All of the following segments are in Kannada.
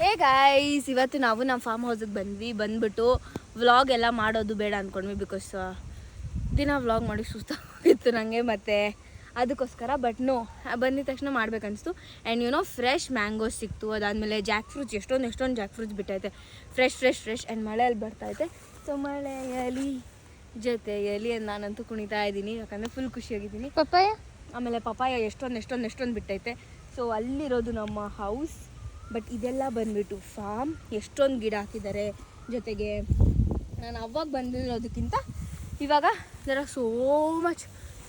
ಹೇ ಗಾಯ್ಸ್ ಇವತ್ತು ನಾವು ನಮ್ಮ ಫಾರ್ಮ್ ಹೌಸಿಗೆ ಬಂದ್ವಿ. ಬಂದ್ಬಿಟ್ಟು ವ್ಲಾಗ್ ಎಲ್ಲ ಮಾಡೋದು ಬೇಡ ಅಂದ್ಕೊಂಡ್ವಿ ಬಿಕಾಸ್ ದಿನ ವ್ಲಾಗ್ ಮಾಡಿ ಸುಸ್ತಾಗಿತ್ತು ನನಗೆ ಮತ್ತು ಅದಕ್ಕೋಸ್ಕರ. ಬಟ್ ನೋ ಬಂದಿದ ತಕ್ಷಣ ಮಾಡ್ಬೇಕನ್ನಿಸ್ತು and you know fresh mangoes ಸಿಕ್ತು. ಅದಾದಮೇಲೆ ಜಾಕ್ ಫ್ರೂಟ್ಸ್ ಎಷ್ಟೊಂದು ಎಷ್ಟೊಂದು ಜಾಕ್ ಫ್ರೂಟ್ಸ್ ಬಿಟ್ಟೈತೆ. ಫ್ರೆಶ್ ಫ್ರೆಶ್ ಫ್ರೆಶ್ ಆ್ಯಂಡ್ ಮಳೆಯಲ್ಲಿ ಬರ್ತೈತೆ ಸೊ ಮಳೆಯಲ್ಲಿ ಜೊತೆಯಲ್ಲಿ ನಾನಂತೂ ಕುಣಿತಾ ಇದ್ದೀನಿ. ಯಾಕಂದರೆ ಫುಲ್ ಖುಷಿಯಾಗಿದ್ದೀನಿ. ಪಪ್ಪಾಯ? ಆಮೇಲೆ ಪಪ್ಪಾಯ ಎಷ್ಟೊಂದು ಎಷ್ಟೊಂದು ಎಷ್ಟೊಂದು ಬಿಟ್ಟೈತೆ. ಸೊ ಅಲ್ಲಿರೋದು ನಮ್ಮ ಹೌಸ್ ಬಟ್ ಇದೆಲ್ಲ ಬಂದ್ಬಿಟ್ಟು ಫಾರ್ಮ್ ಎಷ್ಟೊಂದು ಗಿಡ ಹಾಕಿದ್ದಾರೆ. ಜೊತೆಗೆ ನಾನು ಅವಾಗ ಬಂದಿರೋದಕ್ಕಿಂತ ಇವಾಗ there are so much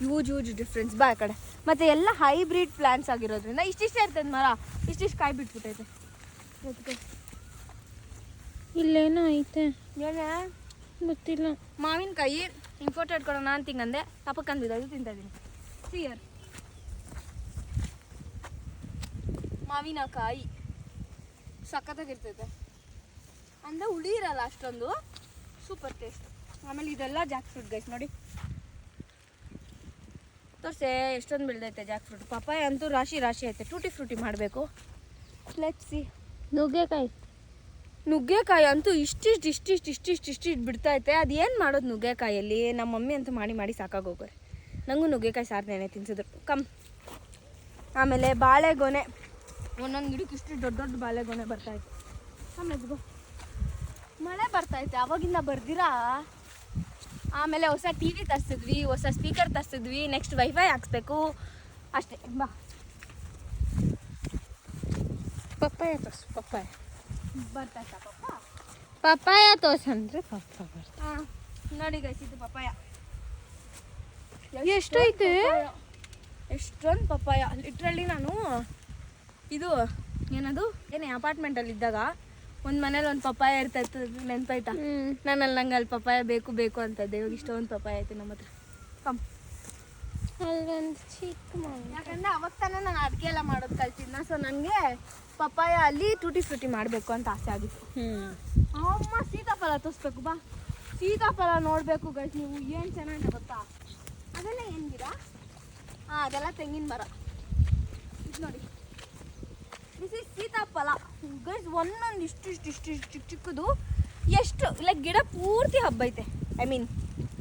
huge huge difference ಬಾ ಆ ಕಡೆ. ಮತ್ತು ಎಲ್ಲ ಹೈಬ್ರಿಡ್ ಪ್ಲ್ಯಾನ್ಸ್ ಆಗಿರೋದ್ರಿಂದ ಇಷ್ಟಿಷ್ಟೇ ಇರ್ತದೆ ಮರ ಇಷ್ಟಿಷ್ಟು ಕಾಯಿ ಬಿಟ್ಬಿಟ್ಟೈತೆ. ಇಲ್ಲೇನೋ ಐತೆ. ಏನೇ? ಗೊತ್ತಿಲ್ಲ. ಮಾವಿನಕಾಯಿ ಹಿಂಗೆ ಫೋಟೋ ಇಟ್ಕೊಡೋಣ ಅಂತ ಹಿಂಗಂದೆ ತಪ್ಪಕ್ಕಂದಿದ್ದು ಅದು ತಿಂತಾ ಇದ್ದೀನಿ ಸಿಯರ್ ಮಾವಿನಕಾಯಿ ಸಖತ್ತಾಗಿರ್ತೈತೆ. ಅಂದರೆ ಹುಳಿ ಇರಲ್ಲ ಅಷ್ಟೊಂದು. ಸೂಪರ್ ಟೇಸ್ಟ್ ಆಮೇಲೆ ಇದೆಲ್ಲ ಜಾಕ್ ಫ್ರೂಟ್ ಗೈಸ್ ನೋಡಿ. ತೋರ್ಸೆ ಎಷ್ಟೊಂದು ಬೆಳೆದೈತೆ ಜಾಕ್ ಫ್ರೂಟ್ ಪಪ್ಪಾಯ ಅಂತೂ ರಾಶಿ ರಾಶಿ ಐತೆ. ಟೂಟಿ ಫ್ರೂಟಿ ಮಾಡಬೇಕು. ಸಿ ನುಗ್ಗೆಕಾಯಿ. ನುಗ್ಗೆಕಾಯಿ ಅಂತೂ ಇಷ್ಟಿಷ್ಟು ಇಷ್ಟಿಷ್ಟು ಇಷ್ಟಿಷ್ಟು ಇಷ್ಟಿಷ್ಟು ಬಿಡ್ತೈತೆ. ಅದು ಏನು ಮಾಡೋದು ನುಗ್ಗೆಕಾಯಲ್ಲಿ? ನಮ್ಮ ಮಮ್ಮಿ ಅಂತೂ ಮಾಡಿ ಮಾಡಿ ಸಾಕಾಗೋಗ್ರೆ ನನಗೂ ನುಗ್ಗೆಕಾಯಿ ಸಾರ್ನೇನೆ ತಿನ್ಸಿದ್ರು. ಕಮ್ ಆಮೇಲೆ ಬಾಳೆಗೊನೆ. ಒಂದೊಂದು ಗಿಡಕ್ಕೆ ಇಷ್ಟು ದೊಡ್ಡ ದೊಡ್ಡ ಬಾಳೆಗೊನೆ ಇತ್ತು ಆಮೇಲೆ ಮಳೆ ಬರ್ತೈತೆ ಅವಾಗಿಂದ ಬರ್ದಿರಾ? ಆಮೇಲೆ ಹೊಸ ಟಿ ವಿ ತರಿಸಿದ್ವಿ ಹೊಸ ಸ್ಪೀಕರ್ ತರಿಸಿದ್ವಿ ನೆಕ್ಸ್ಟ್ ವೈಫೈ ಹಾಕ್ಸ್ಬೇಕು. ಅಷ್ಟೇ ಬಾ. ಪಪ್ಪಾಯ ತೋರ್ಸು ಪಪ್ಪಾಯ. ಬರ್ತಾಯ್ತ ಪಪ್ಪ ಪಪ್ಪಾಯ ತೋರ್ಸು ಅಂದರೆ ಪಪ್ಪ ಬರ್ತಾ ಹಾ, ನೋಡಿ ಗೈಸಿದ್ದು ಪಪ್ಪಾಯ. ಪಪಾಯ ಎಷ್ಟೈತೆ? ಎಷ್ಟೊಂದು ಪಪ್ಪಾಯ. ಲಿಟ್ರಲ್ಲಿ ನಾನು ಇದು ಏನದು? ಏನೇ ಅಪಾರ್ಟ್ಮೆಂಟಲ್ಲಿ ಇದ್ದಾಗ ಒಂದು ಮನೇಲಿ ಒಂದು ಪಪ್ಪಾಯ ಇರ್ತಾ ನೆನ್ಪಾಯ್ತಾ? ಅಲ್ಲಿ ನಂಗೆ ಅಲ್ಲಿ ಪಪ್ಪಾಯ ಬೇಕು ಬೇಕು ಅಂತ ಇವಾಗ ಇಷ್ಟೊಂದು ಪಪ್ಪಾಯ ಐತೆ ನಮ್ಮ ಹತ್ರ. ಕಮ್ ಅಲ್ಲೊಂದು ಚಿಕ್ಕ ಮಗು ಯಾಕಂದ್ರೆ ಅವಾಗ ತಾನೇ ನಾನು ಅಡುಗೆ ಎಲ್ಲ ಮಾಡೋದು ಕಲ್ತಿದ್ನ ಸೊ ನನಗೆ ಪಪ್ಪಾಯ ಅಲ್ಲಿ ಟೂಟಿ ಫ್ರೂಟಿ ಮಾಡಬೇಕು ಅಂತ ಆಸೆ ಆಗಿತ್ತು. ಹ್ಞೂ ಅಮ್ಮ ಸೀತಾಫಲ ತೋರಿಸ್ಬೇಕು ಬಾ. ಸೀತಾಫಲ ನೋಡಬೇಕು ಗೈಸ್ ನೀವು ಏನು ಚೆನ್ನಾಗಿದೆ ಗೊತ್ತಾ? ಅದೆಲ್ಲ ಏನು ಗಿಡ? ಹಾಂ ಅದೆಲ್ಲ ತೆಂಗಿನ ಮರ. ಇದು ನೋಡಿ. ದಿಸ್ ಇಸ್ ಸೀತಾಫಲ ಗೈಸ್ ಒಂದೊಂದು ಇಷ್ಟು ಇಷ್ಟು ಇಷ್ಟು ಇಷ್ಟು ಚಿಕ್ಕ ಚಿಕ್ಕದು ಎಷ್ಟು ಲೈಕ್ ಗಿಡ ಪೂರ್ತಿ ಹಬ್ಬೈತೆ ಐ ಮೀನ್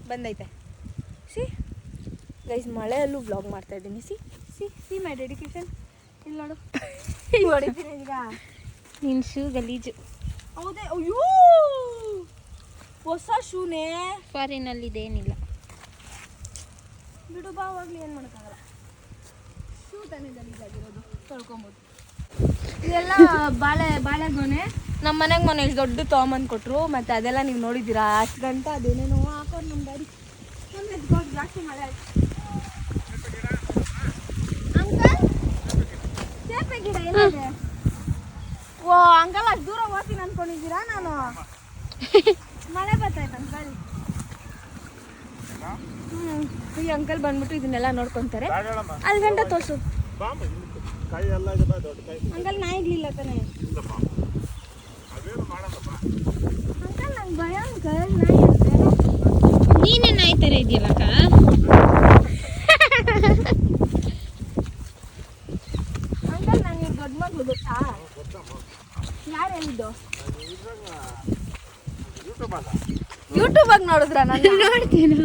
ಬಂದೈತೆ ಸಿ ಗೈಸ್ ಮಳೆಯಲ್ಲೂ ವ್ಲಾಗ್ ಮಾಡ್ತಾ ಇದ್ದೀನಿ see see see my dedication ಇಲ್ಲಿ ನೋಡು ಹೊಡಿತೀನಿ ಈಗ ನಿನ್ನ ಶೂ ಗಲೀಜು ಹೌದೇ ಅಯ್ಯೋ! ಹೊಸ ಶೂನೇ. ಫಾರಿನಲ್ಲಿ ಇದೇನಿಲ್ಲ ಬಿಡು ಬಾವಾಗ್ಲಿ ಏನು ಮಾಡೋಕ್ಕಾಗಲ್ಲ. ಶೂ ತಾನೇ ಗಲೀಜಾಗಿರೋದು. ತೊಳ್ಕೊಬೋದು. ಇದೆಲ್ಲ ಬಾಳೆ ಬಾಳೆಗೊನೆ ನಮ್ಮ ಮನೆಗೆ ಮೊನ್ನೆ ಎಷ್ಟು ದೊಡ್ಡ ತೊಗೊಂಬಂದು ಕೊಟ್ರು. ಮತ್ತು ಅದೆಲ್ಲ ನೀವು ನೋಡಿದ್ದೀರಾ? ಅಷ್ಟು ಗಂಟೆ ಅದೇನೇನೋ ಹಾಕೊಂಡು ನಮ್ಮ ಗಾಡಿ. ಜಾಸ್ತಿ ಮಳೆ ಆಯ್ತು. ಅಂಕಲ್? ಸೇಪೆ ಗಿಡ ಏನಿದೆ ಓ ಅಂಕಲ್ ಅಷ್ಟು ದೂರ ಹೋಗ್ತೀನಿ ಅನ್ಕೊಂಡಿದ್ದೀರಾ ನಾನು? ಮಳೆ ಬರ್ತಾಯ್ತು ಅಂಕಲ್ ಹ್ಞೂ ಈ ಅಂಕಲ್ ಬಂದ್ಬಿಟ್ಟು ಇದನ್ನೆಲ್ಲ ನೋಡ್ಕೊಂತಾರೆ. ಅಲ್ಲಿ ಗಂಟೆ ತೋರ್ಸು. ಎಲ್ಲ ಇದೆ ಬಾ, ದೊಡ್ಡ ಕೈ. ಅಂಕಲ್ ನಾ ಇರ್ಲಿಲ್ಲ ತಾನೆ. ಇಲ್ಲಪ್ಪ. ಅದೇನು ಮಾಡಲ್ಲಪ್ಪ. ಅಂಕಲ್ ನಂಗೆ ಭಯ ಅಂಕಲ್ ನಾಯಿ ಇರುತ್ತೆ ನೀನೇ ನಾಯಿ ಥರ ಇದೆಯಲ್ಲಕ್ಕ ಅಂಕಲ್ ನಾನು ದೊಡ್ಡ ಮಗು ಗೊತ್ತಾ? ಯಾರು ಹೇಳಿದ್ದು? ಯೂಟ್ಯೂಬ್ ಅಲ್ಲ ಯೂಟ್ಯೂಬಾಗ ನೋಡಿದ್ರ ನಾನು ನೋಡ್ತೀನಿ?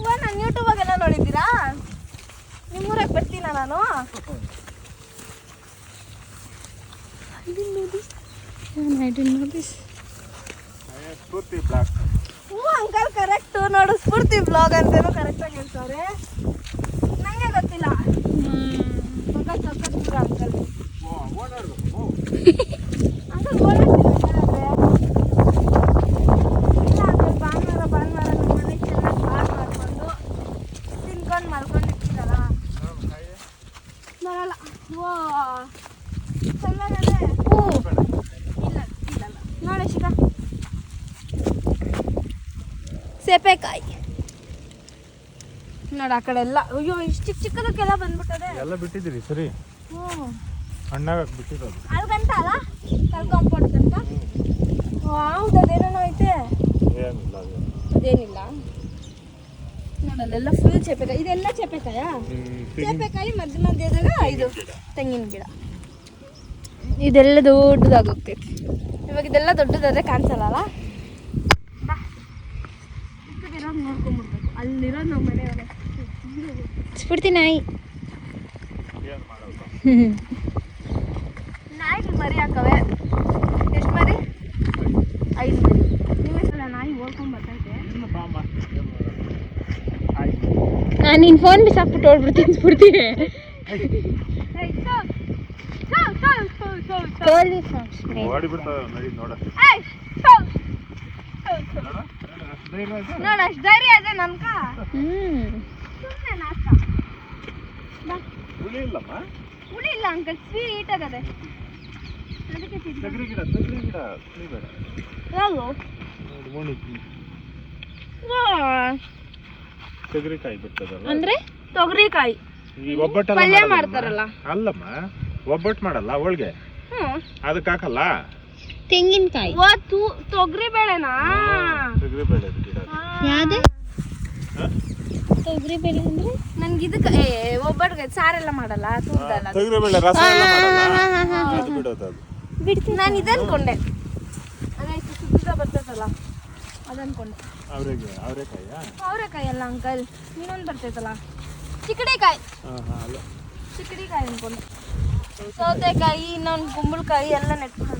ಓ ನಾನು ಯೂಟ್ಯೂಬಾಗೆಲ್ಲ ನೋಡಿದ್ದೀರಾ? ನಿಮ್ಮೂರಾಗ ಬರ್ತೀನ ನಾನು? ಐ ಡಿ ನೋಟಿಸ್ ಏ, ಪೂರ್ತಿ ಬ್ಲಾಗ್ ಹ್ಞೂ ಅಂಕಲ್ ಕರೆಕ್ಟ್ ನೋಡು ಸ್ಫೂರ್ತಿ ಬ್ಲಾಗ್ ಅಂತೇನೋ ಕರೆಕ್ಟಾಗಿ ಹೇಳ್ತವ್ರೆ ನನಗೆ ಗೊತ್ತಿಲ್ಲ ಅಂಕಲ್ ಸಖತ್ ದೂರ ಅಂಕಲ್ ಓ ಓಡಾಡ್ದು ಓ ಅಂಕಲ್ ಓಡಾಡ್ತೀರಾ ಇಲ್ಲ ಅಂಕಲ್ ಭಾನುವಾರ ಭಾನುವಾರ ನಮ್ಮ ಮನೆಗೆ ಚೆನ್ನಾಗಿ ಬಾಳ್ ಮಾಡ್ಕೊಂಡು ತಿನ್ಕೊಂಡು ಮಲ್ಕೊಂಡಿರ್ತೀರಲ್ಲ ನೋಡು ಕಾಯಿ ಬರಲ್ಲ ಓ ಚೆನ್ನಾಗಂದ್ರೆ ಓ ಬೇಡ ಇಲ್ಲ ಇಲ್ಲ ನೋಡಿ ಶಿಖಾ ಸೇಪೆಕಾಯಿ ನೋಡು ಆ ಕಡೆ ಎಲ್ಲ. ಅಯ್ಯೋ ಇಷ್ಟು ಚಿಕ್ಕ ಚಿಕ್ಕದಕ್ಕೆಲ್ಲ ಬಂದ್ಬಿಟ್ಟದೆ. ಎಲ್ಲ ಬಿಟ್ಟಿದ್ದೀರಿ ಸರಿ? ಹ್ಞೂ. ಹಣ್ಣಾಗ ಬಿಟ್ಟಿರೋದು. ಅಲ್ಲಿ ಗಂಟ ಅಲ್ಲ? ಕಲ್ಕೊಂಪೊಡ್ ಗಂಟ ಹೌದು ಅದೇನೇನೋ ಐತೆ. ಏನಿಲ್ಲ ಅದು. ಅದೇನಿಲ್ಲ. ನೋಡಲ್ಲೆಲ್ಲ ಫುಲ್ ಚೇಪೆಕಾಯಿ. ಇದೆಲ್ಲ ಚೇಪೆಕಾಯ? ಚೇಪೆಕಾಯಿ ಮಧ್ಯ ಮಧ್ಯದಾಗ ಇದು ತೆಂಗಿನ ಗಿಡ. ಇದೆಲ್ಲ ದೊಡ್ಡದಾಗೋಗ್ತೈತಿ ಇವಾಗ ಇದೆಲ್ಲ ದೊಡ್ಡದಾದ್ರೆ ಕಾಣಿಸಲ್ಲ ಬಾ. ಚಿಕ್ಕದಿರೋದು ನೋಡ್ಕೊಂಡ್ಬಿಡ್ಬೇಕು. ಅಲ್ಲಿರೋ ನಮ್ಮ ಮನೆಯವರೇ. ಸ್ಫೂರ್ತಿ ನಾಯಿ. ನಾಯಿಗೆ ಮರಿ ಹಾಕವೆ. ಎಷ್ಟು ಮರಿ? ಐದು ಮರಿ. ನಿಮ್ಮ ಸಲ ನಾಯಿ ಓಡ್ಕೊಂಡ್ ಬರ್ತೈತೆ? ನಾನು ನಿನ್ ಫೋನ್ ಬಿಸಾಕ್ಬಿಟ್ಟು ಓಡ್ಬಿಡ್ತೀನಿ ಸ್ಫೂರ್ತಿ ನಡಿ ಅಷ್ಟು ಧೈರ್ಯ ಇದೆ. ನನ್ಕ ಹ್ಮ್. ಹುಳಿ ಇಲ್ಲಮ್ಮ ಹುಳಿ ಇಲ್ಲ ಅಂಕಲ್ ಸ್ವೀಟ್ ಆಗದೆ. ಅದಕ್ಕೆ ತಿಂದೆ. ತಗರಿ ಗಿಡ ತಗರಿ ಗಿಡ ಹುಳಿ ಬೇಡ ಯಾವುದು? ನೋಡಿ ಮಣ್ಣು ತೆಗರಿಕಾಯಿ ಬಿಡ್ತದಲ್ಲ ಅಂದ್ರೆ ತೊಗರಿಕಾಯಿ. ಈ ಒಬ್ಬಟ್ಟೆಲ್ಲ ಪಲ್ಯ? ಮಾಡ್ತಾರಲ್ಲ. ಅಲ್ಲಮ್ಮ ಒಬ್ಬಟ್ಟು ಮಾಡಲ್ಲ ಹೋಳ್ಗೆ. ಹ್ಮ್. ಅದಕ್ಕೆ ಹಾಕಲ್ಲ? ತೆಂಗಿನಕಾಯಿ. ಓ ತು ತೊಗರಿ ಬೇಳೆನಾ? ತೊಗರಿ ಬೇಳೆ ಗಿಡ. ಯಾವ್ದು? ತೊಗರಿ ಬೇಳೆ ಅಂದ್ರೆ? ನನ್ಗೆ ಇದಕ್ಕೆ ಏ ಒಬ್ಬಟ್ಟಿಗೆ ಸಾರೆಲ್ಲ ಮಾಡಲ್ಲ ತೂರ್ದಲ್ಲ ತೆಗರಿ ಬೇಳೆ ರಸ ಎಲ್ಲ ಮಾಡಲ್ಲ? ಅದು ಬಿಡೋದು ಅದು. ಬಿಡ್ತೀನಿ ನಾನು ಇದನ್ಕೊಂಡೆ. ಅದಾಯ್ತು ಸುದ್ದ ಬರ್ತೈತಲ್ಲ ಅದನ್ಕೊಂಡೆ. ಅವ್ರಿಗೆ ಅವರೆಕಾಯ? ಅವರೆಕಾಯಿ ಅಲ್ಲ ಅಂಕಲ್. ಇನ್ನೊಂದು ಬರ್ತೈತಲ್ಲ? ಚಿಕ್ಕಡಿಕಾಯಿ. ಹಾಂ ಹಾಂ ಅಲ್ಲ. ಚಿಕ್ಕಡಿಕಾಯಿ ಅನ್ಕೊಂಡೆ. ಸೌತೆಕಾಯಿ ಇನ್ನೊಂದು ಕುಂಬಳಕಾಯಿ ಎಲ್ಲ ನೆಟ್ಕೊಂಡು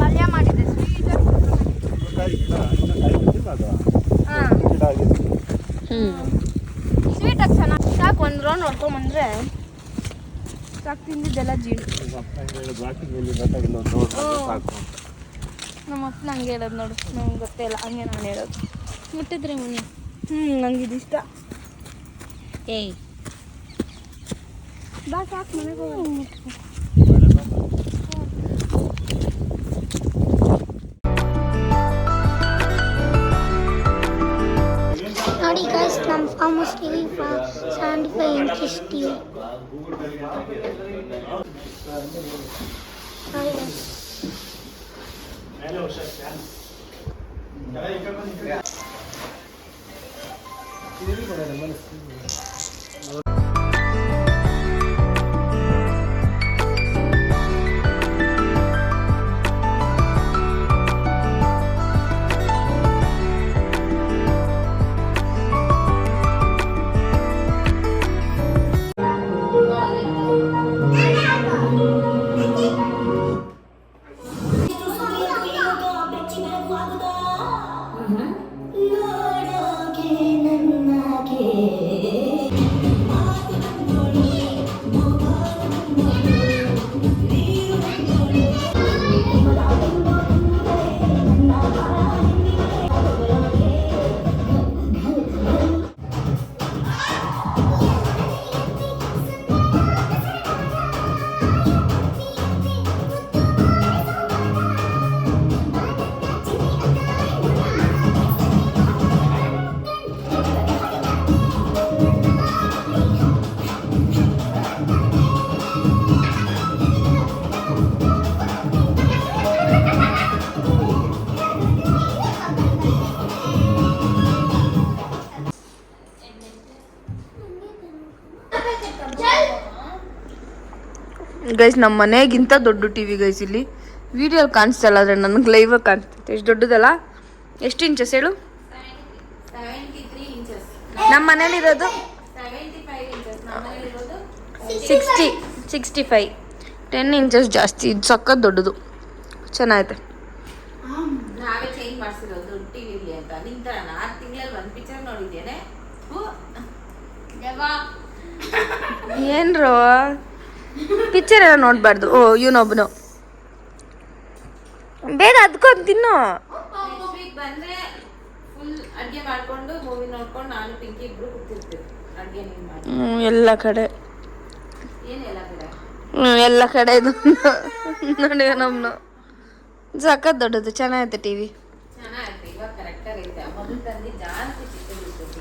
ಪಲ್ಯ ಮಾಡಿದ್ದೆ ಸ್ವೀಟ್ ಕಾಯಿ ಗಿಡ ಕಾಯಿ ಬಿಟ್ಟಿಲ್ಲ ಅದು. ಹ್ಮ್ ಸ್ವೀಟಾಗಿ ಚೆನ್ನಾಗಿ ಸಾಕು ಒಂದು ರೌಂಡ್ ಹೊಡ್ಕೊಂಬಂದ್ರೆ ಸಾಕು ತಿಂದಿದ್ದೆಲ್ಲ ಜೀಡು ಅಪ್ಪ ಹೆಂಗೆ ನಮ್ಮ ಅಪ್ಪ ನಂಗೆ ಹೇಳೋದು ನೋಡು ನಂಗೆ ಗೊತ್ತೇ ಇಲ್ಲ ಹಂಗೆ ನಾನು ಹೇಳೋದು. ಮುಟ್ಟಿದ್ರೆ ಮುನಿ? ಹ್ಞೂ ನಂಗೆ ಇಷ್ಟ ಏಯ್. ಬಾ ಸಾಕು ಮನೆಗೆ ಹೋಗೋಣ. ನೋಡಿ ಗೈಸ್ ನಮ್ಮ farm house TV seventy five inches TV ನೋಡಿ guys. ಗೈಸ್ ನಮ್ಮ ಮನೆಗಿಂತ ದೊಡ್ಡ ಟಿ ವಿ ಗೈಸ್ ಇಲ್ಲಿ. ವಿಡಿಯೋ ಕಾಣಿಸ್ತಲ್ಲ ಆದರೆ ನನಗೆ ಲೈವ್ ಕಾಣಿಸ್ತೈತೆ ಎಷ್ಟು ದೊಡ್ಡದಲ್ಲ? ಎಷ್ಟು ಇಂಚಸ್ ಹೇಳು? ನಮ್ಮ ಮನೇಲಿರೋದು? Sixty sixty five ten inches ಜಾಸ್ತಿ. ಇದು ಸಕ್ಕ ದೊಡ್ಡದು. ಚೆನ್ನಾಗೈತೆ. ನಾವೇ ಚೇಂಜ್ ಮಾಡಿಸಿರೋದು ಅಂತ. ಆರು ತಿಂಗಳಲ್ಲಿ ಒಂದ್ ಪಿಕ್ಚರ್ ನೋಡಿದ್ದೇನೆ. ಏನ್ರೋ? ಪಿಕ್ಚರ್ ಎಲ್ಲ ನೋಡಬಾರ್ದು. ಓ ಇವನೊಬ್ಬನು ಬೇಗ ಅದ್ಕೊಂಡು ತಿನ್ನು. ಬಂದ್ರೆ ಫುಲ್ ಅಡ್ಗೆ ಮಾಡ್ಕೊಂಡು ಮೂವಿ ನೋಡ್ಕೊಂಡು ನಾನು ಪಿಂಕಿ ಇಬ್ರು ಕೂತಿರ್ತೀವಿ. ಅಡ್ಗೆ ನೀನ್ ಮಾಡಿ. ಹ್ಮ್, ಎಲ್ಲ ಕಡೆ. ಏನೆಲ್ಲ ಕಡೆ? ಹ್ಮ್, ಎಲ್ಲ ಕಡೆ ಇದು. ನೋಡಿ ಸಖತ್ ದೊಡ್ಡದು ಚೆನ್ನಾಗಿತ್ತು ಟಿವಿ ವಿ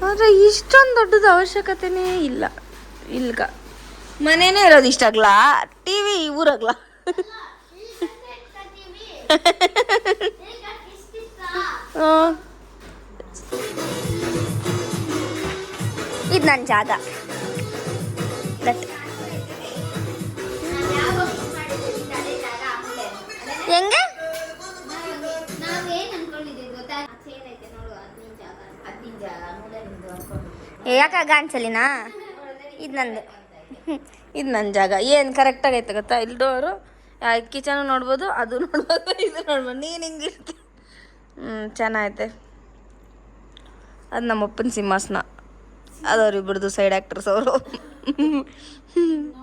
ಆದ್ರೆ ಇಷ್ಟೊಂದು ದೊಡ್ಡದು ಅವಶ್ಯಕತೆನೇ ಇಲ್ಲ. ಇಲ್ಗ. ಮನೇನೇ ಇರೋದು ಇಷ್ಟ ಆಗ್ಲ ಟಿ ವಿ ಊರಾಗ್ಲ ಇದು ನನ್ನ ಜಾಗ. ಹೆಂಗೆ? ಯಾಕೆ ಗಾಂಚಲಿನಾ? ಇದು ನಂದು. ಇದು ನನ್ನ ಜಾಗ. ಏನು ಕರೆಕ್ಟಾಗಿ ಐತೆ ಗೊತ್ತಾ? ಇಲ್ಲಿ ಡೋರು ಕಿಚನು ನೋಡ್ಬೋದು, ಅದು ನೋಡ್ಬೋದು, ಇದು ನೋಡ್ಬೋದು. ನೀನು ಹಿಂಗಿರ್ತಿ ಹ್ಞೂ ಚೆನ್ನಾಗೈತೆ. ಅದು ನಮ್ಮ ನಮ್ಮಪ್ಪನ ಸಿಂಹಾಸನ. ಅದವ್ರಿಬ್ರದ್ದು ಸೈಡ್ ಆ್ಯಕ್ಟರ್ಸ್ ಅವರು.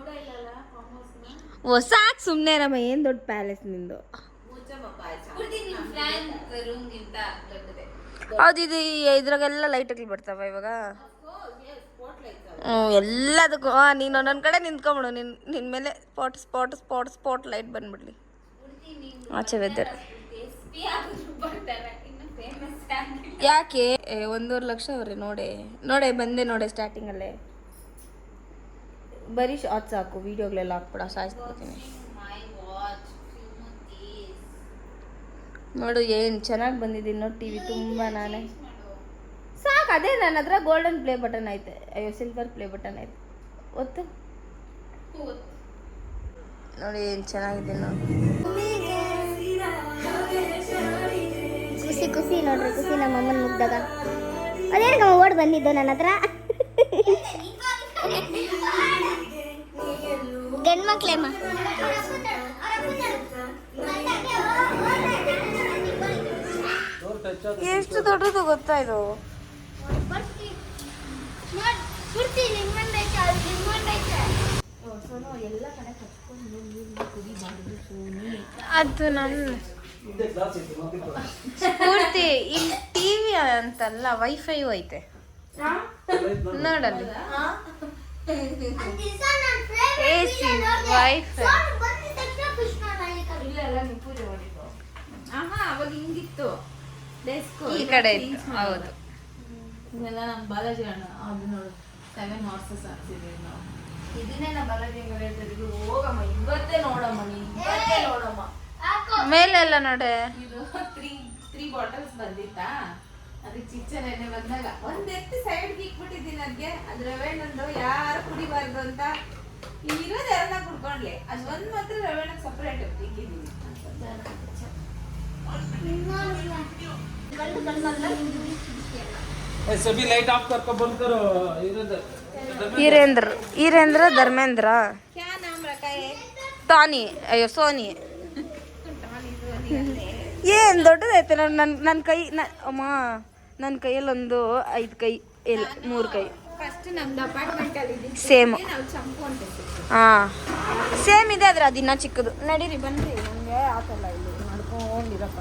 ಹೊಸ ಸುಮ್ಮನೆ ನಮ್ಮ ಏನು ದೊಡ್ಡ ಪ್ಯಾಲೇಸ್ ನಿಂದು? ಹೌದು, ಇದು ಇದ್ರಾಗೆಲ್ಲ ಲೈಟ್ಗಳು ಬರ್ತಾವ ಇವಾಗ. ಎಲ್ಲದಕ್ಕೂ. ನೀನು ಒಂದೊಂದು ಕಡೆ ನಿಂತ್ಕೊಂಬಿಡು. ನಿನ್ನ ನಿನ್ನ ಮೇಲೆ spot spot spot spot light ಬಂದ್ಬಿಡ್ಲಿ. ಆಚೆ ವೆದರ್ ಯಾಕೆ? ಒಂದೂವರೆ ಲಕ್ಷ ಅವ್ರೆ, ನೋಡೆ. ನೋಡೆ, ಬಂದೆ ನೋಡೆ ಸ್ಟಾರ್ಟಿಂಗಲ್ಲೇ ಬರೀ ಶಾರ್ಟ್ಸ್ ಹಾಕು ವಿಡಿಯೋಗಳೆಲ್ಲ ಹಾಕ್ಬಿಡ, ಸಾಯಿಸ್ಬಿಡ್ತೀನಿ. ನೋಡು, ಏನು ಚೆನ್ನಾಗಿ ಬಂದಿದ್ದೀನಿ ನೋಡಿ ಟಿ ವಿ ತುಂಬ ನಾನೇ. ಸಾಕು ಅದೇ ನನ್ನ ಹತ್ರ ಗೋಲ್ಡನ್ ಪ್ಲೇ ಬಟನ್ ಐತೆ. ಅಯ್ಯೋ ಸಿಲ್ವರ್ ಪ್ಲೇ ಬಟನ್ ಐತೆ. ಒತ್ತು. ನೋಡಿ ಏನು ಚೆನ್ನಾಗಿದೆ ನೋಡಿ. ಖುಷಿ ಖುಷಿ ನೋಡ್ರಿ ಖುಷಿ ನಮ್ಮ ಅಮ್ಮನ ಮುಗ್ದಾಗ. ಅದೇನು ಓಡ್ ಬಂದಿದ್ದು ನನ್ನ ಹತ್ರ? ಗಂಡ್ಮಕ್ಳೇಮ್ಮ ಎಷ್ಟು ದೊಡ್ಡದು ಗೊತ್ತಾ ಇದು? ಅದು ನನ್ನ ಪೂರ್ತಿ ಇಲ್ಲಿ ಟಿವಿ ಅಂತಲ್ಲ ವೈಫೈ ಐತೆ. ನೋಡಲ್ಲಿ. ಎ ಸಿ ವೈಫೈ ಅವಾಗ ಹಿಂಗಿತ್ತು. ಈ ಕಡೆ ಇತ್ತು. ಹೌದು. ಇದೆಲ್ಲ ನಮ್ಮ ಬಾಲಾಜಿ ಅಣ್ಣ ಅದು ನೋಡು. ಸೆವೆನ್ ಹಾರ್ಸಸ್ ಹಾಕ್ಸಿದ್ದೀವಿ ನಾವು ಇದನ್ನೇ ನಾ ಬಾಲಾಜಿ ಅಂಗಡಿ ಹೇಳ್ತಿದ್ದು ಹೋಗಮ್ಮ ಇವತ್ತೇ ನೋಡಮ್ಮ ನೀನು ಇವತ್ತೇ ನೋಡಮ್ಮ ಮೇಲೆಲ್ಲ ನೋಡೆ ಇದು ತ್ರೀ ತ್ರೀ ಬಾಟಲ್ಸ್ ಬಂದಿತ್ತಾ ಅದಕ್ಕೆ ಚಿಚ್ಚರ್ ಎಣ್ಣೆ ಬಂದಾಗ ಒಂದ್ ಎತ್ತಿ ಸೈಡ್ಗೆ ಇಕ್ಬಿಟ್ಟಿದ್ದೀನಿ ಅದ್ಗೆ ರವೆ ನಂದು ಯಾರು ಕುಡಿಬಾರ್ದು ಅಂತ ಇರೋದು ಎಲ್ಲ ಕುಡ್ಕೊಂಡ್ಲೆ ಅದ್ ಒಂದ್ ಮಾತ್ರ ರವೆಣ್ಣ ಸಪ್ರೇಟ್ ಇಕ್ಕಿದ್ದೀನಿ सभी SEBI light off Heerendra Heerendra Dharmendra. Tony ಅಯ್ಯೋ ಸೋನಿ. ಏನ್ ದೊಡ್ಡದೈತೆ ನನ್ ನನ್ನ ಕೈ ಅಮ್ಮ ನನ್ನ ಕೈಯಲ್ಲಿ ಒಂದು ಐದು ಕೈ ಇಲ್ಲ ಮೂರು ಕೈ. ಸೇಮ್ ಹಾ. ಸೇಮ್ ಇದೆ ಆದ್ರೆ ಅದಿನ್ನ ಚಿಕ್ಕದು. ನಡೀರಿ ಬನ್ರಿ. ನಮಗೆ ಆತಲ್ಲ ಇಲ್ಲಿ ನಡ್ಕೊಂಡಿರಪ್ಪ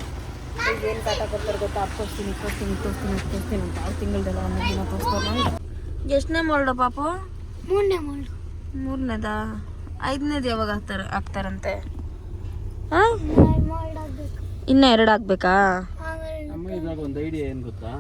ಏನು ಕಾಟ ಕೊಡ್ತಾರೆ ಗೊತ್ತಾ? ಅದು ತೋರಿಸ್ತೀನಿ ತೋರಿಸ್ತೀನಿ ತೋರಿಸ್ತೀನಿ ಅಂತ. ಆರು ತಿಂಗಳದೆಲ್ಲ ಒಂದು ದಿನ ತೋರಿಸ್ತಾರೆ ಎಷ್ಟನೇ ಮೋಲ್ಡ ಪಾಪು? ಮೂರನೇ ಮೂರು ಮೂರನೇದಾ? ಐದನೇದು ಯಾವಾಗ ಹಾಕ್ತಾರೆ ಹಾಕ್ತಾರಂತೆ? ಹಾಂ? ಇನ್ನೂ ಇನ್ನ ಎರಡು ಹಾಕ್ಬೇಕಾ? ಅಮ್ಮ ಒಂದು ಐಡಿಯಾ ಏನು ಗೊತ್ತಾ?